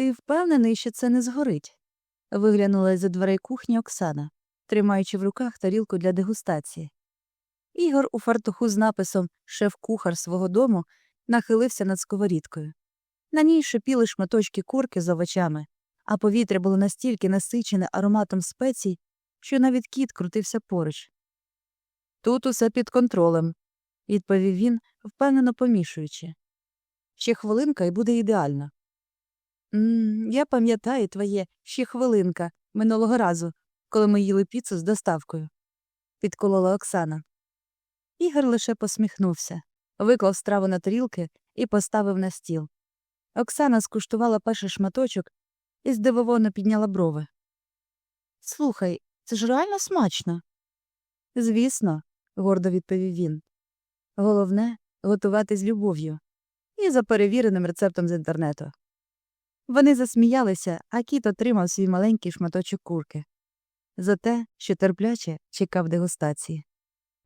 Ти впевнений, що це не згорить? виглянула з-за дверей кухні Оксана, тримаючи в руках тарілку для дегустації. Ігор у фартуху з написом Шеф-кухар свого дому нахилився над сковорідкою. На ній шипіли шматочки курки з овочами, а повітря було настільки насичене ароматом спецій, що навіть кіт крутився поруч. Тут усе під контролем, відповів він, впевнено помішуючи. Ще хвилинка і буде ідеально. «М, я пам'ятаю твоє ще хвилинка минулого разу, коли ми їли піцу з доставкою, підколола Оксана. Ігор лише посміхнувся, виклав страву на тарілки і поставив на стіл. Оксана скуштувала перший шматочок і здивовано підняла брови. Слухай, це ж реально смачно. Звісно, гордо відповів він. Головне готувати з любов'ю і за перевіреним рецептом з інтернету. Вони засміялися, а кіт отримав свій маленький шматочок курки за те, що терпляче чекав дегустації.